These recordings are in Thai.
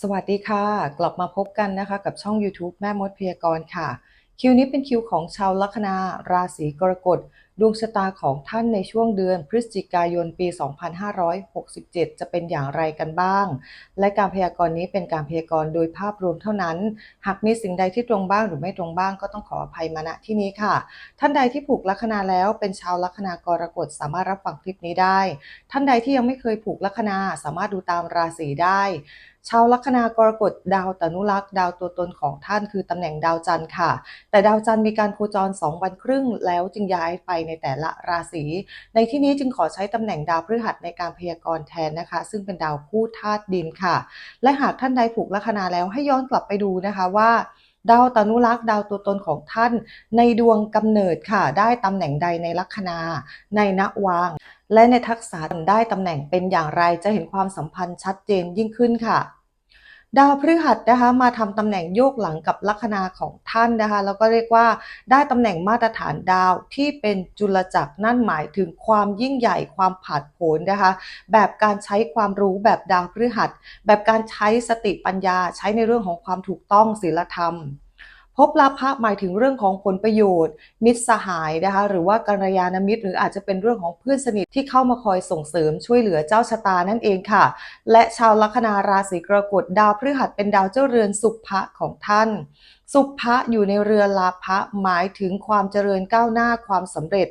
สวัสดีค่ะ กลับมาพบกันนะคะกับช่อง YouTube แม่มดพยากรณ์ค่ะ คิวนี้เป็นคิวของชาวลัคนาราศีกรกฎ ดวงชะตาของท่านในช่วงเดือนพฤศจิกายนปี 2567 จะเป็นอย่างไรกันบ้าง และการพยากรณ์นี้เป็นการพยากรณ์โดยภาพรวมเท่านั้น หากมีสิ่งใดที่ตรงบ้างหรือไม่ตรงบ้างก็ต้องขออภัยมาณที่นี้ค่ะ ท่านใดที่ผูกลัคนาแล้วเป็นชาวลัคนากรกฎสามารถรับฟังคลิปนี้ได้ ท่านใดที่ยังไม่เคยผูกลัคนาสามารถดูตามราศีได้ชาวลัคนากรกฎดาวตนุรักษ์ดาวตัวตนของท่านคือตำแหน่งดาวจันทร์ค่ะ แต่ดาวจันทร์มีการโคจร 2 วันครึ่งแล้วจึงย้ายไปในแต่ละราศี ในที่นี้จึงขอใช้ตำแหน่งดาวพฤหัสในการพยากรณ์แทนนะคะ ซึ่งเป็นดาวคู่ธาตุดินค่ะ และหากท่านใดผูกลัคนาแล้วให้ย้อนกลับไปดูนะคะว่าดาวตนุรักษ์ดาวตัวตนของท่าน ในดวงกำเนิดค่ะ ได้ตำแหน่งใดในลัคนา ในณวาง และในทักษะได้ตำแหน่งเป็นอย่างไรจะเห็นความสัมพันธ์ชัดเจนยิ่งขึ้นค่ะ ดาวพฤหัสนะคะมาทำตำแหน่งโยกหลังกับลัคนาของท่านนะคะแล้วก็เรียกว่าได้ตำแหน่งมาตรฐานดาวที่เป็นจุลจักรนั่นหมายถึงความยิ่งใหญ่ความผาดโผนนะคะ แบบการใช้ความรู้แบบดาวพฤหัส แบบการใช้สติปัญญา ใช้ในเรื่องของความถูกต้องศีลธรรม พบลาภะหมายถึงเรื่องของผลประโยชน์ มิตรสหายนะคะหรือว่ากัลยาณมิตร หรืออาจจะเป็นเรื่องของเพื่อนสนิทที่เข้ามาคอยส่งเสริมช่วยเหลือเจ้าชะตานั่นเองค่ะ และชาวลัคนาราศีกรกฎดาวพฤหัสเป็นดาวเจ้าเรือนสุภะของท่าน สุภะอยู่ในเรือลาภะหมายถึงความเจริญก้าวหน้าความสำเร็จ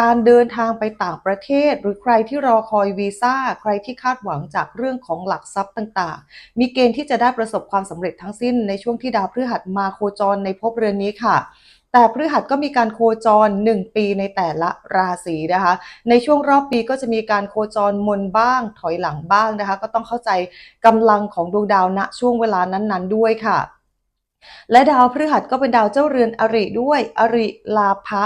การเดินทางไปต่างประเทศ หรือใครที่รอคอยวีซ่า ใครที่คาดหวังจากเรื่องของหลักทรัพย์ต่างๆ มีเกณฑ์ที่จะได้ประสบความสำเร็จทั้งสิ้นในช่วงที่ดาวพฤหัสมาโคจรในภพเรือนนี้ค่ะแต่พฤหัสก็มีการโคจร 1 ปีในแต่ละราศีนะคะ ในช่วงรอบปีก็จะมีการโคจรมนบ้าง ถอยหลังบ้างนะคะ ก็ต้องเข้าใจกำลังของดวงดาวณช่วงเวลานั้นๆด้วยค่ะ และดาวพฤหัสก็เป็นดาวเจ้าเรือนอริด้วย อริลาภะ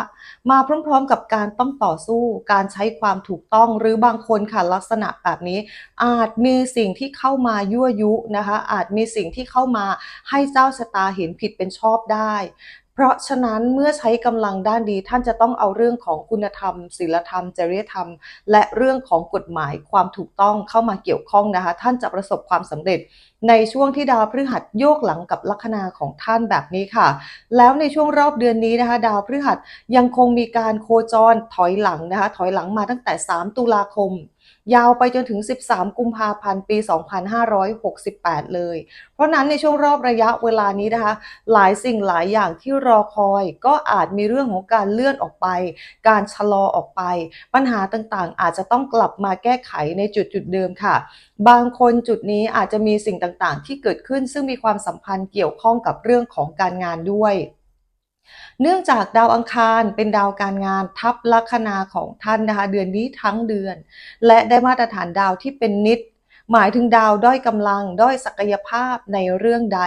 มาพร้อมๆกับการต้องต่อสู้ การใช้ความถูกต้องหรือบางคนค่ะลักษณะแบบนี้ อาจมีสิ่งที่เข้ามายั่วยุนะคะ อาจมีสิ่งที่เข้ามาให้เจ้าชะตาเห็นผิดเป็นชอบได้ เพราะฉะนั้นเมื่อใช้กำลังด้านดีท่านจะต้องเอาเรื่องของคุณธรรมศีลธรรม จริยธรรม และเรื่องของกฎหมายความถูกต้องเข้ามาเกี่ยวข้องนะคะ ท่านจะประสบความสำเร็จในช่วงที่ดาวพฤหัสโยกหลังกับลัคนาของท่านแบบนี้ค่ะ แล้วในช่วงรอบเดือนนี้นะคะ ดาวพฤหัสยังคงมีการโคจรถอยหลังนะคะ ถอยหลังมาตั้งแต่ 3 ตุลาคม ยาวไปจนถึง 13 กุมภาพันธ์ ปี 2568 เลย เพราะนั้นในช่วงรอบระยะเวลานี้นะคะ หลายสิ่งหลายอย่างที่รอคอย ก็อาจมีเรื่องของการเลื่อนออกไป การชะลอออกไป ปัญหาต่างๆ อาจจะต้องกลับมาแก้ไขในจุดจุดเดิมค่ะ บางคนจุดนี้อาจจะมีสิ่งต่างๆ ที่เกิดขึ้นซึ่งมีความสัมพันธ์เกี่ยวข้องกับเรื่องของการงานด้วย เนื่องจากดาวอังคารเป็นดาวการงานทับลัคนาของท่านนะคะเดือนนี้ทั้งเดือน และได้มาตรฐานดาวที่เป็นนิดหมายถึงดาวด้อยกำลังด้อยศักยภาพในเรื่องใด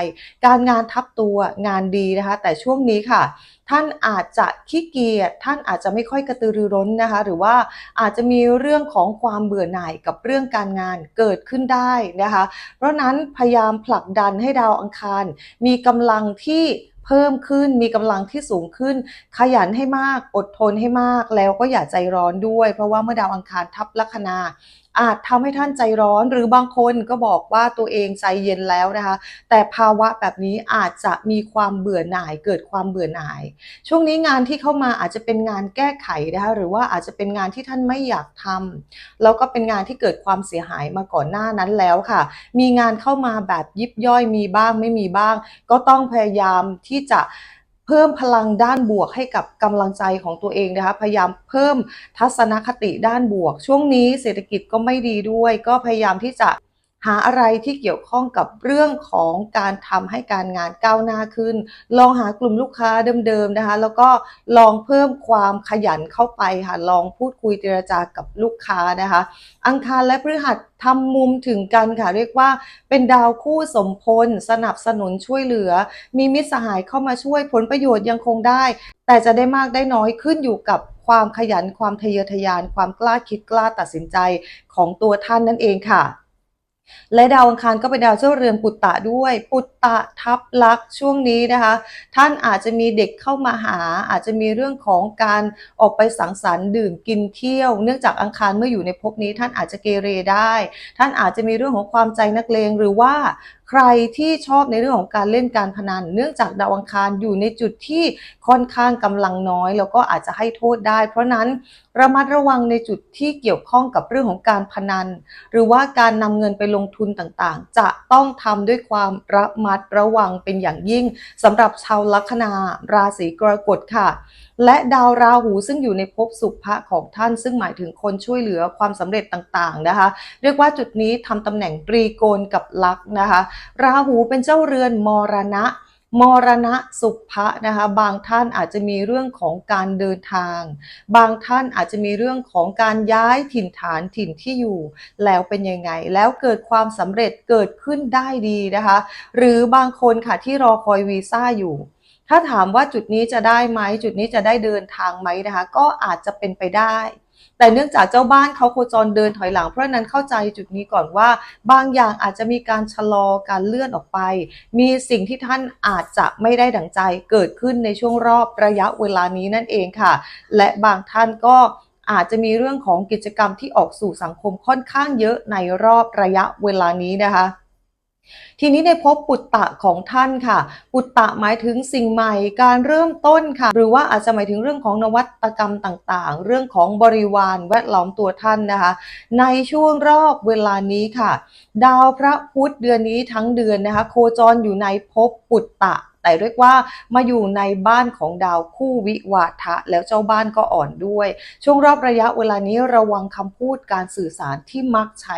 การงานทับตัวงานดีนะคะ แต่ช่วงนี้ค่ะ ท่านอาจจะขี้เกียจท่านอาจจะไม่ค่อยกระตือรือร้นนะคะ หรือว่าอาจจะมีเรื่องของความเบื่อหน่ายกับเรื่องการงานเกิดขึ้นได้นะคะ เพราะนั้นพยายามผลักดันให้ดาวอังคาร มีกำลังที่ เพิ่มขึ้นมีกำลังที่สูงขึ้น ขยันให้มากอดทนให้มากแล้วก็อย่าใจร้อนด้วย เพราะว่าเมื่อดาวอังคารทับลัคนา อาจทำให้ท่านใจร้อน หรือบางคนก็บอกว่าตัวเองใจเย็นแล้วนะคะ แต่ภาวะแบบนี้อาจจะมีความเบื่อหน่ายเกิดความเบื่อหน่าย ช่วงนี้งานที่เข้ามาอาจจะเป็นงานแก้ไขนะคะหรือว่าอาจจะเป็นงานที่ท่านไม่อยากทำแล้วก็เป็นงานที่เกิดความเสียหายมาก่อนหน้านั้นแล้วค่ะ มีงานเข้ามาแบบยิบย่อยมีบ้างไม่มีบ้าง ก็ต้องพยายามที่จะ พิ่มพลังด้านบวกให้กับกำลังใจของตัวเองนะคะ พยายามเพิ่มทัศนคติด้านบวก ช่วงนี้เศรษฐกิจก็ไม่ดีด้วย ก็พยายามที่จะ หาอะไรที่เกี่ยวข้องกับเรื่องของการทำให้การงานก้าวหน้าขึ้น ลองหากลุ่มลูกค้าเดิมๆนะคะ แล้วก็ลองเพิ่มความขยันเข้าไปค่ะ ลองพูดคุยเจรจากับลูกค้านะคะ อังคารและพฤหัสทำมุมถึงกันค่ะ เรียกว่าเป็นดาวคู่สมพล สนับสนุนช่วยเหลือ มีมิตรสหายเข้ามาช่วยผลประโยชน์ยังคงได้ แต่จะได้มากได้น้อยขึ้นอยู่กับความขยันความทะเยอทะยาน ความกล้าคิดกล้าตัดสินใจของตัวท่านนั่นเองค่ะ และดาวอังคารก็เป็นดาวเจ้าเรือนปุตตะด้วย ปุตตะทับลักษ์ช่วงนี้นะคะ ท่านอาจจะมีเด็กเข้ามาหา อาจจะมีเรื่องของการออกไปสังสรรค์ดื่มกินเที่ยว เนื่องจากอังคารเมื่ออยู่ในภพนี้ ท่านอาจจะเกเรได้ ท่านอาจจะมีเรื่องของความใจนักเลงหรือว่า ใครที่ชอบในเรื่องของการเล่นการพนัน เนื่องจากดาวอังคารอยู่ในจุดที่ค่อนข้างกำลังน้อย แล้วก็อาจจะให้โทษได้ เพราะนั้นระมัดระวังในจุดที่เกี่ยวข้องกับเรื่องของการพนัน หรือว่าการนำเงินไปลงทุนต่างๆ จะต้องทำด้วยความระมัดระวังเป็นอย่างยิ่งสำหรับชาวลัคนาราศีกรกฎค่ะ และดาวราหูซึ่งอยู่ในภพสุภะของท่านซึ่งหมายถึงคนช่วยเหลือความสำเร็จต่างๆนะคะ เรียกว่าจุดนี้ทำตำแหน่งตรีโกณกับลักนะคะ ราหูเป็นเจ้าเรือนมรณะมรณะสุภะนะคะบางท่านอาจจะมีเรื่องของการเดินทาง บางท่านอาจจะมีเรื่องของการย้ายถิ่นฐานถิ่นที่อยู่ แล้วเป็นยังไง แล้วเกิดความสำเร็จเกิดขึ้นได้ดีนะคะ หรือบางคนค่ะที่รอคอยวีซ่าอยู่ ถ้าถามว่าจุดนี้จะได้ไหมจุดนี้จะได้เดินทางไหมนะคะ ก็อาจจะเป็นไปได้ แต่เนื่องจากเจ้าบ้านเขาโคจรเดินถอยหลัง เพราะนั้นเข้าใจจุดนี้ก่อนว่า บางอย่างอาจจะมีการชะลอการเลื่อนออกไป มีสิ่งที่ท่านอาจจะไม่ได้ดังใจเกิดขึ้นในช่วงรอบระยะเวลานี้นั่นเองค่ะ และบางท่านก็อาจจะมีเรื่องของกิจกรรมที่ออกสู่สังคมค่อนข้างเยอะในรอบระยะเวลานี้นะคะ ทีนี้ในภพปุตตะของท่านค่ะ ปุตตะหมายถึงสิ่งใหม่ การเริ่มต้นค่ะ หรือว่าอาจจะหมายถึงเรื่องของนวัตกรรมต่างๆ เรื่องของบริวารแวดล้อมตัวท่านนะคะ ในช่วงรอบเวลานี้ค่ะ ดาวพระพุธเดือนนี้ทั้งเดือนนะคะ โคจรอยู่ในภพปุตตะ แต่เรียกว่ามาอยู่ในบ้านของดาวคู่วิวาทะ แล้วเจ้าบ้านก็อ่อนด้วย ช่วงรอบระยะเวลานี้ระวังคำพูดการสื่อสารที่มักใช้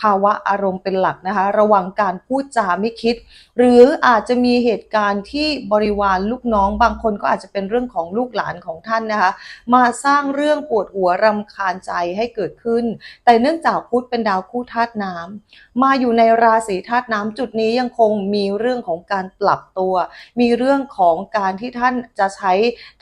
ภาวะอารมณ์เป็นหลักนะคะ ระวังการพูดจาไม่คิด หรืออาจจะมีเหตุการณ์ที่บริวารลูกน้อง บางคนก็อาจจะเป็นเรื่องของลูกหลานของท่านนะคะ มาสร้างเรื่องปวดหัวรำคาญใจให้เกิดขึ้น แต่เนื่องจากพุธเป็นดาวคู่ธาตุน้ำมาอยู่ในราศีธาตุน้ำจุดนี้ยังคงมีเรื่องของการปรับตัวมีเรื่องของการที่ท่านจะใช้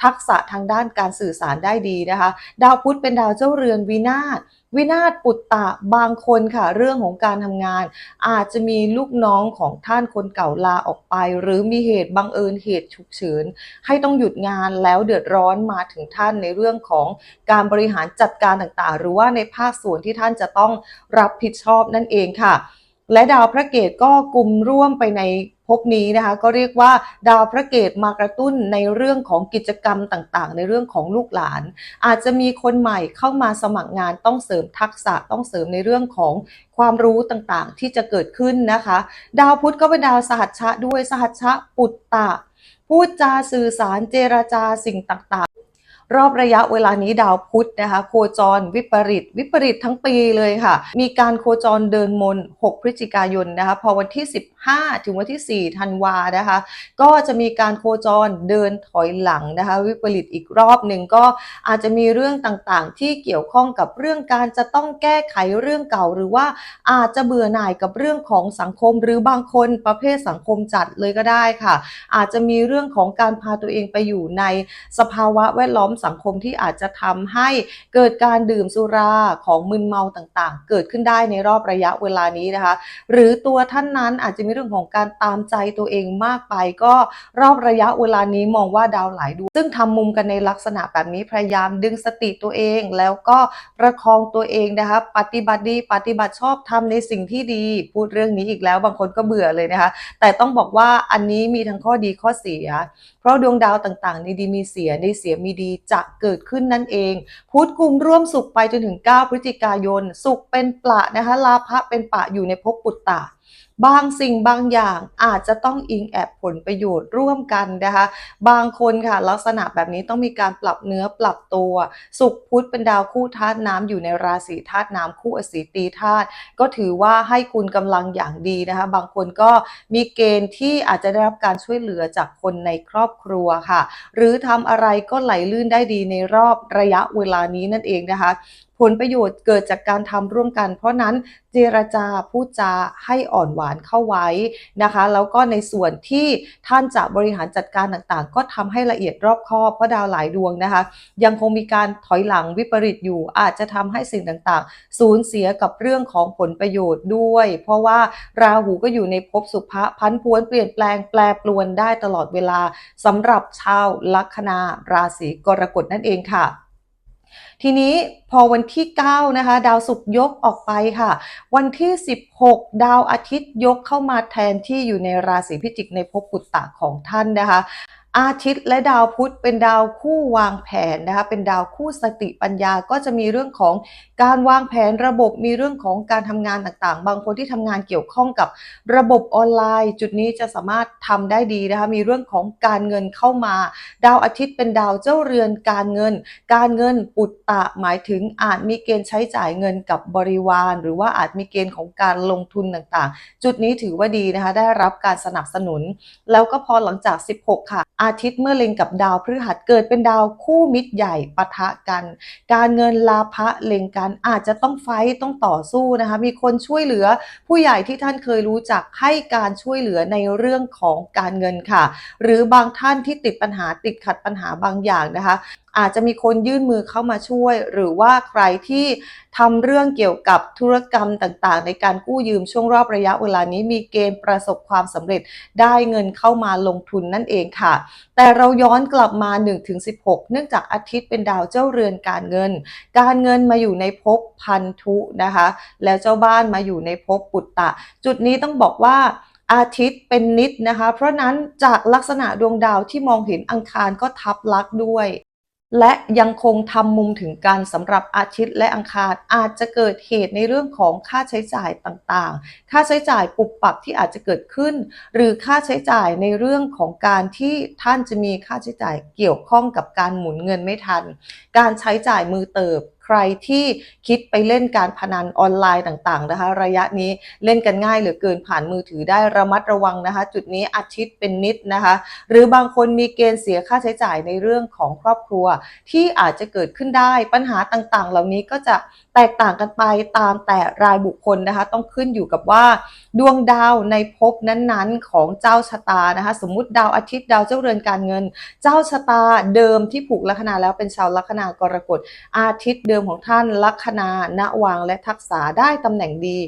ทักษะทางด้านการสื่อสารได้ดีนะคะ ดาวพุธเป็นดาวเจ้าเรือนวินาศวินาศปุตตะบางคนค่ะ เรื่องของการทำงาน อาจจะมีลูกน้องของท่านคนเก่าลาออกไป หรือมีเหตุบังเอิญเหตุฉุกเฉินให้ต้องหยุดงานแล้วเดือดร้อนมาถึงท่านในเรื่องของการบริหารจัดการต่างๆ หรือว่าในภาคส่วนที่ท่านจะต้องรับผิดชอบนั่นเองค่ะ และดาวพระเกตก็กลุ่มร่วมไปในภพนี้นะคะ ก็เรียกว่าดาวพระเกตมากระตุ้นในเรื่องของกิจกรรมต่างๆ ในเรื่องของลูกหลาน อาจจะมีคนใหม่เข้ามาสมัครงานต้องเสริมทักษะต้องเสริมในเรื่องของความรู้ต่างๆ ที่จะเกิดขึ้นนะคะ ดาวพุธก็เป็นดาวสหัชชะด้วยสหัชชะปุตตะพูดจาสื่อสารเจรจาสิ่งต่างๆ รอบระยะเวลานี้ดาวพุธนะคะ โคจรวิปริต วิปริตทั้งปีเลยค่ะ มีการโคจรเดินมน 6 พฤศจิกายนนะคะ พอวันที่ 15 ถึงวันที่ 4 ธันวานะคะ ก็จะมีการโคจรเดินถอยหลังนะคะ วิปริตอีกรอบหนึ่งก็อาจจะมีเรื่องต่างๆ ที่เกี่ยวข้องกับเรื่องการจะต้องแก้ไขเรื่องเก่า หรือว่าอาจจะเบื่อหน่ายกับเรื่องของสังคม หรือบางคนประเภทสังคมจัดเลยก็ได้ค่ะ อาจจะมีเรื่องของการพาตัวเองไปอยู่ในสภาวะแวดล้อมสังคมที่อาจจะทำให้เกิดการดื่มสุราของมึนเมาต่างๆ เกิดขึ้นได้ในรอบระยะเวลานี้นะคะ หรือตัวท่านนั้นอาจจะมีเรื่องของการตามใจตัวเองมากไป ก็รอบระยะเวลานี้มองว่าดาวหลายดวงซึ่งทำมุมกันในลักษณะแบบนี้พยายามดึงสติตัวเอง แล้วก็ประคองตัวเองนะคะปฏิบัติดีปฏิบัติชอบทำในสิ่งที่ดี พูดเรื่องนี้อีกแล้วบางคนก็เบื่อเลยนะคะแต่ต้องบอกว่าอันนี้มีทั้งข้อดีข้อเสีย เพราะดวงดาวต่างๆ ในดีมีเสียในเสียมีดีจะเกิดขึ้นนั่นเอง พุธกลุ่มร่วมสุขไปจนถึง 9 พฤศจิกายน สุขเป็นปละนะคะลาภะเป็นปะอยู่ในภพปุตตะ บางสิ่งบางอย่างอาจจะต้องอิงแอบผลประโยชน์ร่วมกันนะคะ บางคนค่ะลักษณะแบบนี้ต้องมีการปรับเนื้อปรับตัว สุขพุธเป็นดาวคู่ธาตุน้ำอยู่ในราศีธาตุน้ำคู่อสีตีธาตุก็ถือว่าให้คุณกำลังอย่างดีนะคะ บางคนก็มีเกณฑ์ที่อาจจะได้รับการช่วยเหลือจากคนในครอบครัวค่ะ หรือทำอะไรก็ไหลลื่นได้ดีในรอบระยะเวลานี้นั่นเองนะคะ ผลประโยชน์เกิดจากการทำร่วมกัน เพราะนั้นเจรจาพูดจาให้อ่อนหวานเข้าไว้นะคะ แล้วก็ในส่วนที่ท่านจะบริหารจัดการต่างๆ ก็ทำให้ละเอียดรอบคอบเพราะดาวหลายดวงนะคะ ยังคงมีการถอยหลังวิปริตอยู่ อาจจะทำให้สิ่งต่างๆ สูญเสียกับเรื่องของผลประโยชน์ด้วย เพราะว่าราหูก็อยู่ในภพสุภะพันพวนเปลี่ยนแปลงแปรปรวนได้ตลอดเวลาสำหรับชาวลัคนาราศีกรกฎนั่นเองค่ะ ทีนี้พอวันที่ 9 นะคะ ดาวศุกร์ยกออกไปค่ะ วันที่ 16 ดาวอาทิตย์ยกเข้ามาแทนที่อยู่ในราศีพิจิกในภพกุตตะของท่านนะคะ อาทิตย์และดาวพุธเป็นดาวคู่วางแผนนะคะเป็นดาวคู่สติปัญญาก็จะมีเรื่องของการวางแผนระบบมีเรื่องของการทำงานต่างๆ บางคนที่ทำงานเกี่ยวข้องกับระบบออนไลน์ จุดนี้จะสามารถทำได้ดีนะคะมีเรื่องของการเงินเข้ามา ดาวอาทิตย์เป็นดาวเจ้าเรือนการเงิน การเงินปุตตะหมายถึงอาจมีเกณฑ์ใช้จ่ายเงินกับบริวาร หรือว่าอาจมีเกณฑ์ของการลงทุนต่างๆ จุดนี้ถือว่าดีนะคะได้รับการสนับสนุน แล้วก็พอหลังจาก 16 ค่ะอาทิตย์เมื่อเล็งกับดาวพฤหัสเกิดเป็นดาวคู่มิตรใหญ่ปะทะกัน การเงินลาภะเล็งกันอาจจะต้องไฟต์ต้องต่อสู้นะคะมีคนช่วยเหลือผู้ใหญ่ที่ท่านเคยรู้จักให้การช่วยเหลือในเรื่องของการเงินค่ะ หรือบางท่านที่ติดปัญหาติดขัดปัญหาบางอย่างนะคะอาจจะมีคนยื่นมือเข้ามาช่วย หรือว่าใครที่ทำเรื่องเกี่ยวกับธุรกรรมต่างๆ ในการกู้ยืมช่วงรอบระยะเวลานี้มีเกณฑ์ประสบความสำเร็จได้เงินเข้ามาลงทุนนั่นเองค่ะ แต่เราย้อนกลับมา 1-16 เนื่องจากอาทิตย์เป็นดาวเจ้าเรือนการเงิน การเงินมาอยู่ในภพพันธุนะคะ แล้วเจ้าบ้านมาอยู่ในภพปุตตะ จุดนี้ต้องบอกว่าอาทิตย์เป็นนิดนะคะ เพราะนั้นจากลักษณะดวงดาวที่มองเห็นอังคารก็ทับลักด้วย และยังคงทำมุมถึงกันสำหรับอาทิตย์และอังคารอาจจะเกิดเหตุในเรื่องของค่าใช้จ่ายต่างๆ ค่าใช้จ่ายปุบปับที่อาจจะเกิดขึ้น หรือค่าใช้จ่ายในเรื่องของการที่ท่านจะมีค่าใช้จ่ายเกี่ยวข้องกับการหมุนเงินไม่ทัน การใช้จ่ายมือเติบ ใครที่คิดไปเล่นการพนันออนไลน์ต่างๆนะคะ ระยะนี้เล่นกันง่ายเหลือเกินผ่านมือถือได้ระมัดระวังนะคะ จุดนี้อาทิตย์เป็นนิดนะคะ หรือบางคนมีเกณฑ์เสียค่าใช้จ่ายในเรื่องของครอบครัว ที่อาจจะเกิดขึ้นได้ปัญหาต่างๆ เหล่านี้ก็จะ แตกต่างกันไปตามแต่รายบุคคลนะคะ ต้องขึ้นอยู่กับว่า ดวงดาวในภพนั้นๆ ของเจ้าชะตานะคะ สมมุติดาวอาทิตย์ดาวเจ้าเรือนการเงิน เจ้าชะตาเดิมที่ผูกลัคนาแล้วเป็นชาวลัคนากรกฎอาทิตย์เดิมของท่านลัคนาณวางและทักษาได้ตำแหน่งดี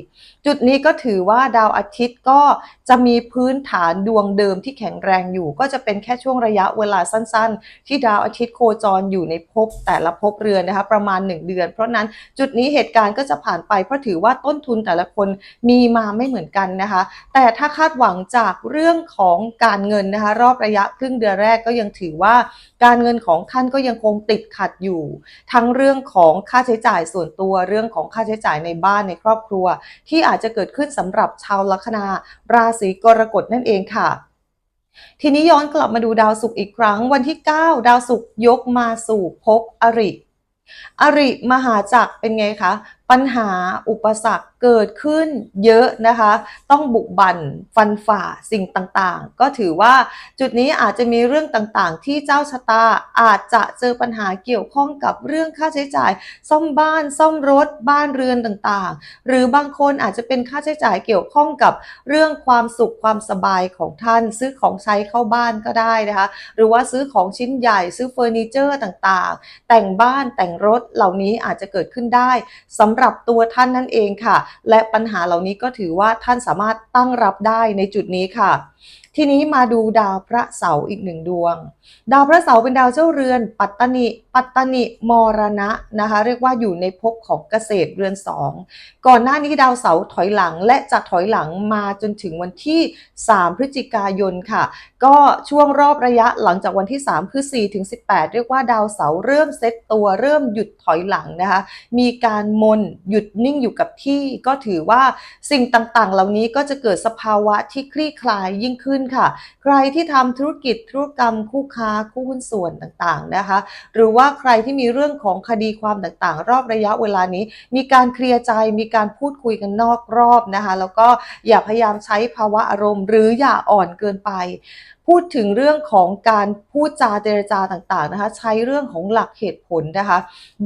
จุดนี้ก็ถือว่าดาวอาทิตย์ก็จะมีพื้นฐานดวงเดิมที่แข็งแรงอยู่ ก็จะเป็นแค่ช่วงระยะเวลาสั้น ๆ ที่ดาวอาทิตย์โคจรอยู่ในภพแต่ละภพเรือนนะคะประมาณ 1 เดือน เพราะนั้นจุดนี้ี้เหตุการณ์ก็จะผ่านไป เพราะถือว่าต้นทุนแต่ละคนมีมาไม่เหมือนกันนะคะ แต่ถ้าคาดหวังจากเรื่องของการเงินนะคะรอบระยะครึ่งเดือนแรกก็ยังถือว่าการเงินของท่านก็ยังคงติดขัดอยู่ ทั้งเรื่องของค่าใช้จ่ายส่วนตัวเรื่องของค่าใช้จ่ายในบ้านในครอบครัว ที่อาจจะเกิดขึ้นสำหรับชาวลัคนาราศีกรกฎนั่นเองค่ะทีนี้ย้อนกลับมาดูดาวศุกร์อีกครั้งวันที่ 9 ดาวศุกร์ยกมาสู่ภพอริ อริมหาจักรเป็นไงคะ ปัญหาอุปสรรคเกิดขึ้นเยอะนะคะ ต้องบุกบั่นฟันฝ่าสิ่งต่างๆ ก็ถือว่าจุดนี้อาจจะมีเรื่องต่างๆ ที่เจ้าชะตาอาจจะเจอปัญหาเกี่ยวข้องกับเรื่องค่าใช้จ่าย ซ่อมบ้านซ่อมรถบ้านเรือนต่างๆ หรือบางคนอาจจะเป็นค่าใช้จ่ายเกี่ยวข้องกับเรื่องความสุขความสบายของท่าน ซื้อของใช้เข้าบ้านก็ได้นะคะ หรือว่าซื้อของชิ้นใหญ่ซื้อเฟอร์นิเจอร์ต่างๆ แต่งบ้านแต่งรถเหล่านี้อาจจะเกิดขึ้นได้สำหรับปรับตัวท่านนั่นเองค่ะ และปัญหาเหล่านี้ก็ถือว่าท่านสามารถตั้งรับได้ในจุดนี้ค่ะ ทีนี้มาดูดาวพระเสาร์อีกหนึ่งดวง ดาวพระเสาร์เป็นดาวเจ้าเรือน ปัตตนิปัตตนิมรณะนะคะ เรียกว่าอยู่ในภพของเกษตรเรือนสองก่อนหน้านี้ดาวเสาร์ถอยหลังและจะถอยหลังมาจนถึงวันที่ 3 พฤศจิกายนค่ะ ก็ช่วงรอบระยะหลังจากวันที่ 3 คือ4ถึง18 เรียกว่าดาวเสาร์เริ่มเซตตัวเริ่มหยุดถอยหลังนะคะ มีการมนหยุดนิ่งอยู่กับที่ ก็ถือว่าสิ่งต่างๆ เหล่านี้ก็จะเกิดสภาวะที่คลี่คลายยิ่งขึ้นค่ะ ใครที่ทำธุรกิจธุรกรรมคู่ค้าคู่หุ้นส่วนต่างๆนะคะ หรือว่าใครที่มีเรื่องของคดีความต่างๆ รอบระยะเวลานี้ มีการเคลียร์ใจมีการพูดคุยกันนอกรอบนะคะ แล้วก็อย่าพยายามใช้ภาวะอารมณ์ หรืออย่าอ่อนเกินไป พูดถึงเรื่องของการพูดจาเจรจาต่างๆนะคะ ใช้เรื่องของหลักเหตุผลนะคะ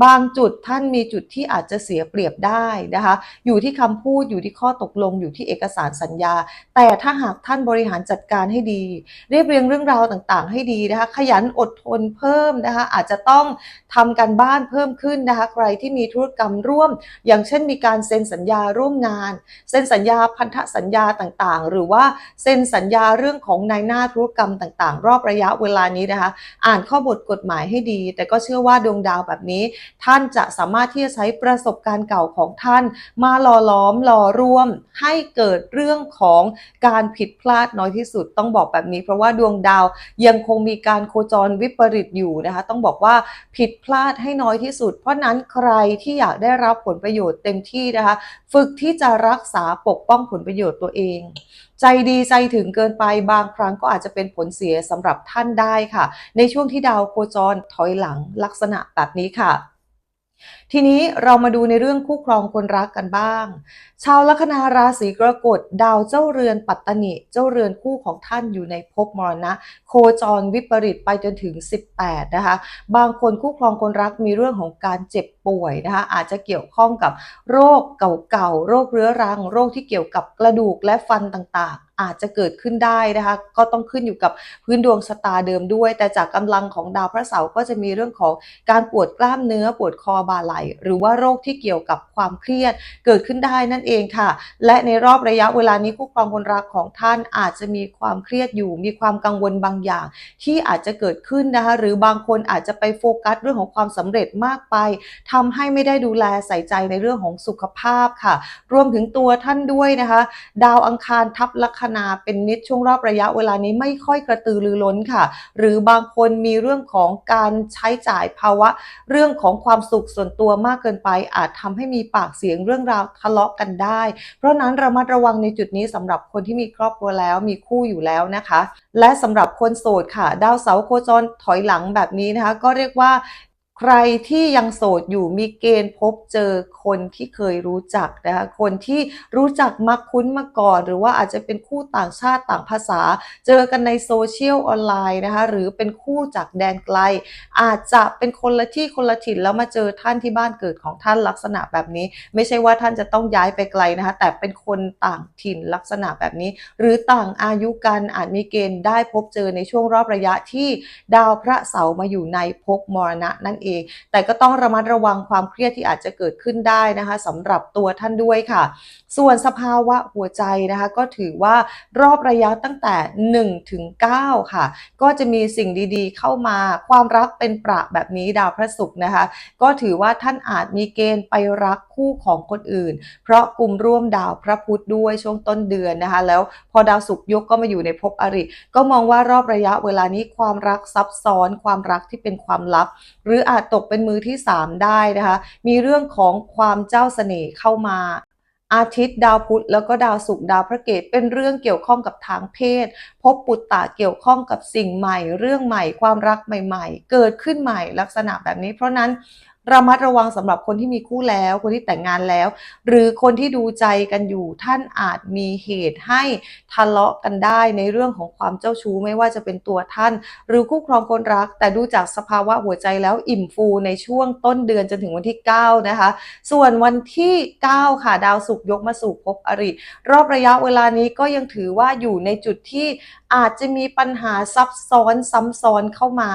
บางจุดท่านมีจุดที่อาจจะเสียเปรียบได้นะคะ อยู่ที่คำพูดอยู่ที่ข้อตกลง อยู่ที่เอกสารสัญญา แต่ถ้าหากท่านบริหารจัดการให้ดี เรียบเรียงเรื่องราวต่างๆ ให้ดีนะคะ ขยันอดทนเพิ่มนะคะ อาจจะต้องทำการบ้านเพิ่มขึ้นนะคะ ใครที่มีธุรกรรมร่วม อย่างเช่นมีการเซ็นสัญญาร่วมงาน เซ็นสัญญาพันธสัญญาต่างๆ หรือว่าเซ็นสัญญาเรื่องของนายหน้าธุรกรรมต่างๆ รอบระยะเวลานี้นะคะ อ่านข้อบทกฎหมายให้ดี แต่ก็เชื่อว่าดวงดาวแบบนี้ ท่านจะสามารถที่จะใช้ประสบการณ์เก่าของท่าน มาหล่อล้อมหล่อร่วม ให้เกิดเรื่องของการผิดพลาดน้อยที่สุดต้องบอกแบบนี้ เพราะว่าดวงดาวยังคงมีการโคจรวิปริตอยู่นะคะ ต้องบอกว่าผิดพลาดให้น้อยที่สุด เพราะนั้นใครที่อยากได้รับผลประโยชน์เต็มที่นะคะ ฝึกที่จะรักษาปกป้องผลประโยชน์ตัวเองใจดีใจถึงเกินไปบางครั้งก็อาจจะเป็นผลเสียสำหรับท่านได้ค่ะ ในช่วงที่ดาวโคจรถอยหลังลักษณะแบบนี้ค่ะ ทีนี้เรามาดูในเรื่องคู่ครองคนรักกันบ้าง ชาวลัคนาราศีกรกฎดาวเจ้าเรือนปัตตนิเจ้าเรือนคู่ของท่านอยู่ในภพมรณะ โคจรวิปริตไปจนถึง 18 นะคะ บางคนคู่ครองคนรักมีเรื่องของการเจ็บป่วยนะคะอาจจะเกี่ยวข้องกับโรคเก่าๆโรคเรื้อรัง โรคที่เกี่ยวกับกระดูกและฟันต่างๆอาจจะเกิดขึ้นได้นะคะ ก็ต้องขึ้นอยู่กับพื้นดวงชะตาเดิมด้วย แต่จากกำลังของดาวพระเสาร์ก็จะมีเรื่องของการปวดกล้ามเนื้อปวดคอบ่าไหล่หรือว่าโรคที่เกี่ยวกับความเครียดเกิดขึ้นได้นั่นเองค่ะ และในรอบระยะเวลานี้คู่ครองคนรักของท่านอาจจะมีความเครียดอยู่ มีความกังวลบางอย่าง ที่อาจจะเกิดขึ้นนะคะ หรือบางคนอาจจะไปโฟกัสเรื่องของความสำเร็จมากไปทำให้ไม่ได้ดูแลใส่ใจในเรื่องของสุขภาพค่ะ รวมถึงตัวท่านด้วยนะคะ ดาวอังคารทับลัคนาเป็นนิดช่วงรอบระยะเวลานี้ไม่ค่อยกระตือรือร้นค่ะ หรือบางคนมีเรื่องของการใช้จ่ายภาวะ เรื่องของความสุขส่วนตัวมากเกินไป อาจทำให้มีปากเสียงเรื่องราวทะเลาะกันได้ เพราะนั้นระมัดระวังในจุดนี้สำหรับคนที่มีครอบครัวแล้วมีคู่อยู่แล้วนะคะ และสำหรับคนโสดค่ะ ดาวเสาร์โคจรถอยหลังแบบนี้นะคะ ก็เรียกว่า ใครที่ยังโสดอยู่มีเกณฑ์พบเจอคนที่เคยรู้จักนะคะคนที่รู้จักมักคุ้นมาก่อน หรือว่าอาจจะเป็นคู่ต่างชาติต่างภาษา เจอกันในโซเชียลออนไลน์นะคะหรือเป็นคู่จากแดนไกล อาจจะเป็นคนละที่คนละถิ่นแล้วมาเจอท่านที่บ้านเกิดของท่านลักษณะแบบนี้ ไม่ใช่ว่าท่านจะต้องย้ายไปไกลนะคะแต่เป็นคนต่างถิ่นลักษณะแบบนี้ หรือต่างอายุกันอาจมีเกณฑ์ได้พบเจอในช่วงรอบระยะที่ดาวพระเสาร์มาอยู่ในภพมรณะนั่นเองแต่ก็ต้องระมัดระวังความเครียดที่อาจจะเกิดขึ้นได้นะคะสำหรับตัวท่านด้วยค่ะ ส่วนสภาวะหัวใจนะคะก็ถือว่ารอบระยะตั้งแต่1ถึง9ค่ะ ก็จะมีสิ่งดีๆ เข้ามาความรักเป็นประแบบนี้ดาวพระศุกร์นะคะ ก็ถือว่าท่านอาจมีเกณฑ์ไปรักคู่ของคนอื่น เพราะกลุ่มร่วมดาวพระพุธด้วยช่วงต้นเดือนนะคะ แล้วพอดาวศุกร์ยกก็มาอยู่ในภพอริ ก็มองว่ารอบระยะเวลานี้ความรักซับซ้อน ความรักที่เป็นความลับ หรืออาจตกเป็นมือที่ 3 ได้นะคะ มีเรื่องของความเจ้าเสน่ห์เข้ามาอาทิตย์ดาวพุธแล้วก็ดาวศุกร์ดาวพระเกตเป็นเรื่องเกี่ยวข้องกับทางเพศ พบปุตตะเกี่ยวข้องกับสิ่งใหม่ เรื่องใหม่ความรักใหม่ ๆ เกิดขึ้นใหม่ลักษณะแบบนี้ เพราะนั้น ระมัดระวังสำหรับคนที่มีคู่แล้ว คนที่แต่งงานแล้ว หรือคนที่ดูใจกันอยู่ท่านอาจมีเหตุให้ทะเลาะกันได้ในเรื่องของความเจ้าชู้ไม่ว่าจะเป็นตัวท่าน หรือคู่ครองคนรัก แต่ดูจากสภาวะหัวใจแล้วอิ่มฟูในช่วงต้นเดือนจนถึงวันที่ 9 นะคะ ส่วนวันที่ 9 ค่ะดาวศุกร์ยกมาสู่ภพอริ รอบระยะเวลานี้ก็ยังถือว่าอยู่ในจุดที่อาจจะมีปัญหาซับซ้อนซ้ำซ้อนเข้ามา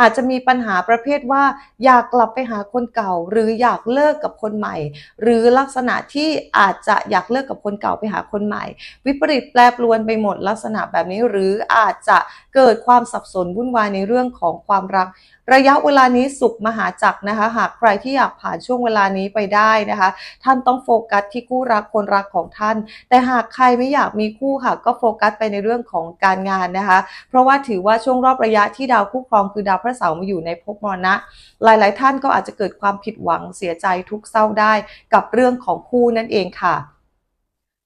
อาจจะมีปัญหาประเภทว่าอยากกลับไปหาคนเก่า หรืออยากเลิกกับคนใหม่ หรือลักษณะที่อาจจะอยากเลิกกับคนเก่าไปหาคนใหม่ วิปริตแปรปรวนไปหมดลักษณะแบบนี้ หรืออาจจะเกิดความสับสนวุ่นวายในเรื่องของความรัก ระยะเวลานี้สุขมหาจักรนะคะ หากใครที่อยากผ่านช่วงเวลานี้ไปได้นะคะ ท่านต้องโฟกัสที่คู่รักคนรักของท่าน แต่หากใครไม่อยากมีคู่ค่ะก็โฟกัสไปในเรื่องของการงานนะคะ เพราะว่าถือว่าช่วงรอบระยะที่ดาวคู่ครองคือดาวพระเสาร์มาอยู่ในภพมรณะ หลาย ๆ ท่านก็อาจจะเกิดความผิดหวังเสียใจทุกเศร้าได้กับเรื่องของคู่นั่นเองค่ะ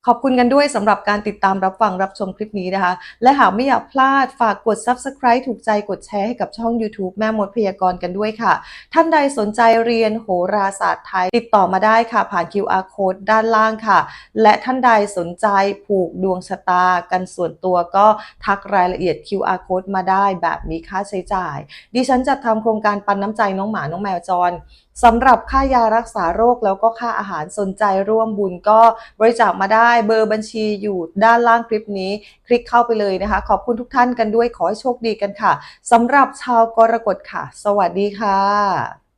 ขอบคุณกันด้วยสำหรับการติดตามรับฟังรับชมคลิปนี้นะคะ และหากไม่อยากพลาดฝากกด Subscribe ถูกใจกดแชร์ให้กับช่อง YouTube แม่มดพยากรณ์กันด้วยค่ะ ท่านใดสนใจเรียนโหราศาสตร์ไทย ติดต่อมาได้ค่ะ ผ่าน QR code ด้านล่างค่ะ และท่านใดสนใจผูกดวงชะตากันส่วนตัวก็ทักรายละเอียด QR code มาได้แบบมีค่าใช้จ่าย ดิฉันจะทำโครงการปันน้ำใจน้องหมาน้องแมวจรสำหรับค่ายารักษาโรคแล้วก็ค่าอาหารสนใจร่วมบุญก็บริจาคมาได้เบอร์บัญชีอยู่ด้านล่างคลิปนี้ คลิกเข้าไปเลยนะคะ ขอบคุณทุกท่านกันด้วยขอให้โชคดีกันค่ะสำหรับชาวกรกฎค่ะ สวัสดีค่ะ